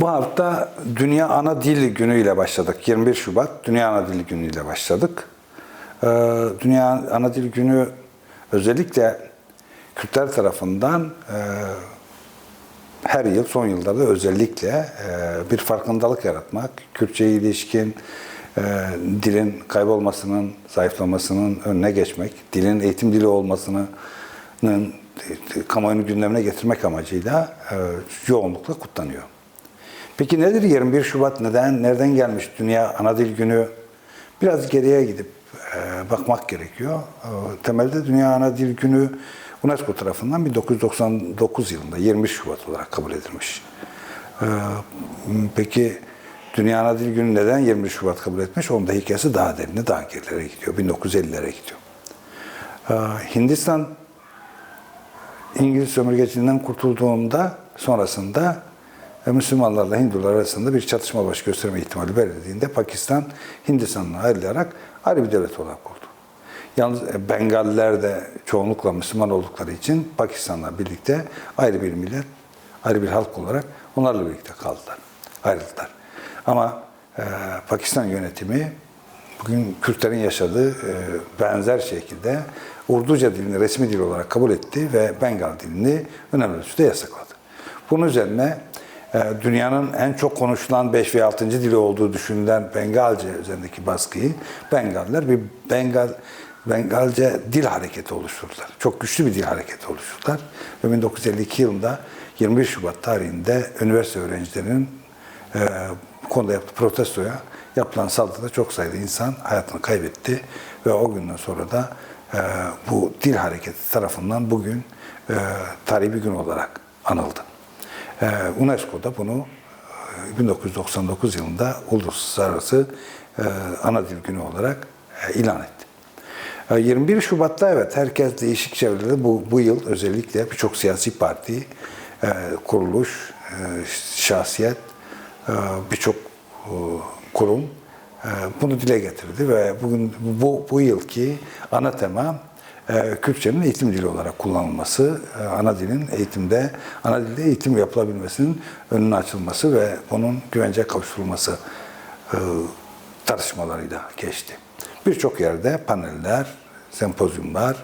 Bu hafta Dünya Ana Dil Günü ile başladık. 21 Şubat Dünya Ana Dil Günü ile başladık. Ee, Dünya Ana Dil Günü özellikle Kürtler tarafından e, her yıl, son yıllarda özellikle e, bir farkındalık yaratmak, Kürtçe'ye ilişkin e, dilin kaybolmasının, zayıflamasının önüne geçmek, dilin eğitim dili olmasının kamuoyunun gündemine getirmek amacıyla yoğunlukla kutlanıyor. Peki nedir 21 Şubat neden, nereden gelmiş Dünya Ana Dil Günü? Biraz geriye gidip e, bakmak gerekiyor. E, temelde Dünya Ana Dil Günü UNESCO tarafından 1999 yılında 20 Şubat olarak kabul edilmiş. E, peki Dünya Ana Dil Günü neden 20 Şubat kabul etmiş? Onun da hikayesi daha derine, daha gerilere gidiyor. 1950'lere gidiyor. E, Hindistan İngiliz sömürgeciliğinden kurtulduğunda sonrasında Müslümanlarla Hindular arasında bir çatışma baş gösterme ihtimali belirlediğinde Pakistan Hindistan'la ayrılarak ayrı bir devlet olarak kurdu. Yalnız e, Bengalliler de çoğunlukla Müslüman oldukları için Pakistan'la birlikte ayrı bir millet, ayrı bir halk olarak onlarla birlikte kaldılar, ayrıldılar. Ama e, Pakistan yönetimi bugün Kürtlerin yaşadığı e, benzer şekilde Urduca dilini resmi dil olarak kabul etti ve Bengal dilini önemli ölçüde yasakladı. Bunun üzerine dünyanın en çok konuşulan 5 ve 6. dili olduğu düşünülen Bengalce üzerindeki baskıyı Bengaller bir Bengal Bengalce dil hareketi oluşturdular. Çok güçlü bir dil hareketi oluşturdular. Ve 1952 yılında 21 Şubat tarihinde üniversite öğrencilerinin e, konuda yaptığı protestoya yapılan saldırıda çok sayıda insan hayatını kaybetti ve o günden sonra da e, bu dil hareketi tarafından bugün e, tarihi bir gün olarak anıldı. E, UNESCO da bunu e, 1999 yılında uluslararası e, ana dil günü olarak e, ilan etti. E, 21 Şubat'ta evet herkes değişik çevrelerde bu, bu yıl özellikle birçok siyasi parti, e, kuruluş, e, şahsiyet, e, birçok e, kurum e, bunu dile getirdi ve bugün bu, bu yılki ana tema e, Kürtçenin eğitim dili olarak kullanılması, e, ana dilin eğitimde, ana dilde eğitim yapılabilmesinin önünün açılması ve bunun güvence kavuşturulması e, tartışmalarıyla geçti. Birçok yerde paneller, sempozyumlar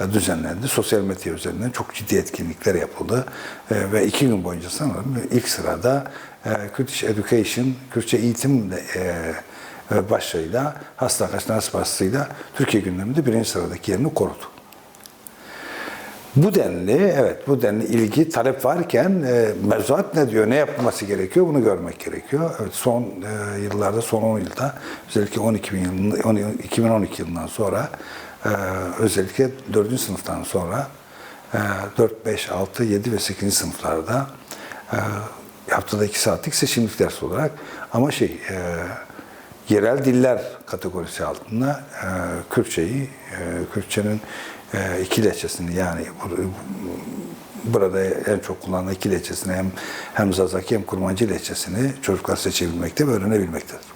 e, düzenlendi. Sosyal medya üzerinden çok ciddi etkinlikler yapıldı. E, ve iki gün boyunca sanırım ilk sırada e, Kurdish Education, Kürtçe eğitim e, e, başlığıyla, hasta kaçınası başlığıyla Türkiye gündeminde birinci sıradaki yerini korudu. Bu denli, evet bu denli ilgi, talep varken e, mevzuat ne diyor, ne yapılması gerekiyor bunu görmek gerekiyor. Evet, son e, yıllarda, son 10 yılda özellikle 12 yılında, 2012 yılından sonra e, özellikle 4. sınıftan sonra e, 4, 5, 6, 7 ve 8. sınıflarda e, haftada 2 saatlik seçimlik ders olarak ama şey e, yerel diller kategorisi altında e, Kürtçeyi, e, Kürtçenin e, iki lehçesini yani burada en çok kullanılan iki lehçesini hem hem Zazaki hem Kurmancı lehçesini çocuklar seçebilmekte ve öğrenebilmektedir.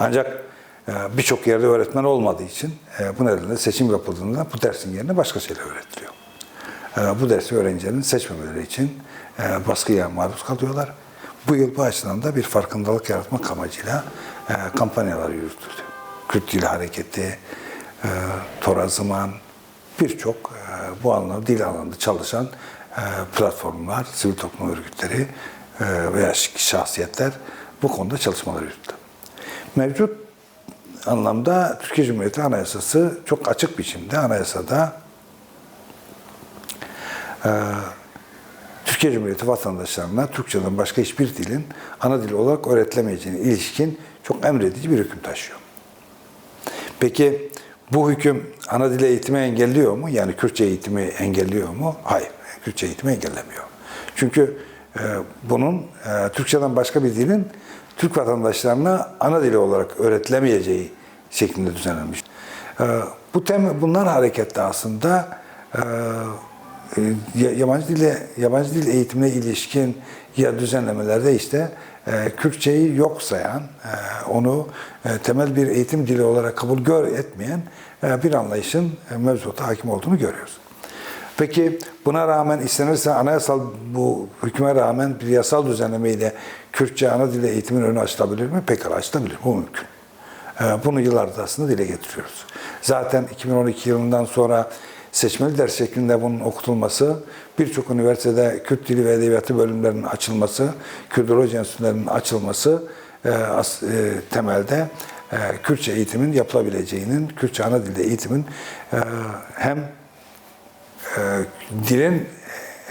Ancak e, birçok yerde öğretmen olmadığı için e, bu nedenle seçim yapıldığında bu dersin yerine başka şeyler öğretiliyor. E, bu dersi öğrencilerin seçmemeleri için e, baskıya maruz kalıyorlar. Bu yıl bu açıdan da bir farkındalık yaratmak amacıyla e, kampanyalar yürütüldü. Kürt Dil Hareketi, e, Torazıman, birçok e, bu anlamda dil alanında çalışan e, platformlar, sivil toplum örgütleri e, veya şahsiyetler bu konuda çalışmalar yürüttü. Mevcut anlamda Türkiye Cumhuriyeti Anayasası çok açık biçimde anayasada e, Türkiye Cumhuriyeti vatandaşlarına Türkçeden başka hiçbir dilin ana dil olarak öğretilemeyeceğine ilişkin çok emredici bir hüküm taşıyor. Peki bu hüküm ana dil eğitimi engelliyor mu? Yani Kürtçe eğitimi engelliyor mu? Hayır, Kürtçe eğitimi engellemiyor. Çünkü e, bunun e, Türkçeden başka bir dilin Türk vatandaşlarına ana dili olarak öğretilemeyeceği şeklinde düzenlenmiş. E, bu tem bunlar hareketle aslında e, yabancı dile yabancı dil eğitimine ilişkin ya düzenlemelerde işte e, Kürtçeyi yok sayan, e, onu e, temel bir eğitim dili olarak kabul gör etmeyen e, bir anlayışın e, mevzuata hakim olduğunu görüyoruz. Peki buna rağmen istenirse anayasal bu hükme rağmen bir yasal düzenlemeyle Kürtçe ana dili eğitimin önü açılabilir mi? Pekala açılabilir. Bu mümkün. Ee, Bunu yıllardır aslında dile getiriyoruz. Zaten 2012 yılından sonra seçmeli ders şeklinde bunun okutulması, birçok üniversitede Kürt Dili ve Edebiyatı bölümlerinin açılması, Kürdoloji enstitülerinin açılması e, as- e, temelde e, Kürtçe eğitimin yapılabileceğinin, Kürtçe ana dilde eğitimin e, hem e, dilin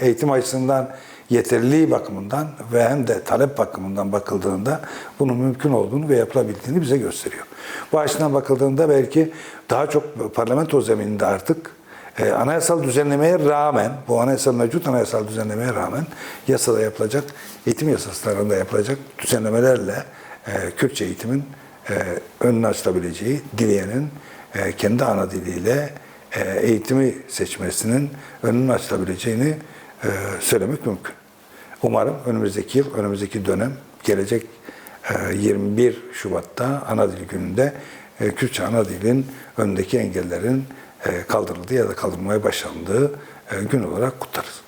eğitim açısından yeterliliği bakımından ve hem de talep bakımından bakıldığında bunun mümkün olduğunu ve yapılabildiğini bize gösteriyor. Bu açıdan bakıldığında belki daha çok parlamento zemininde artık e, anayasal düzenlemeye rağmen, bu anayasal mevcut anayasal düzenlemeye rağmen yasada yapılacak, eğitim yasaslarında yapılacak düzenlemelerle e, Kürtçe eğitimin e, önünü açılabileceği, dileyenin e, kendi ana diliyle e, eğitimi seçmesinin önünü açılabileceğini e, söylemek mümkün. Umarım önümüzdeki yıl, önümüzdeki dönem, gelecek e, 21 Şubat'ta ana dil gününde e, Kürtçe ana dilin önündeki engellerin e, kaldırıldığı ya da kaldırılmaya başlandığı e, gün olarak kutlarız.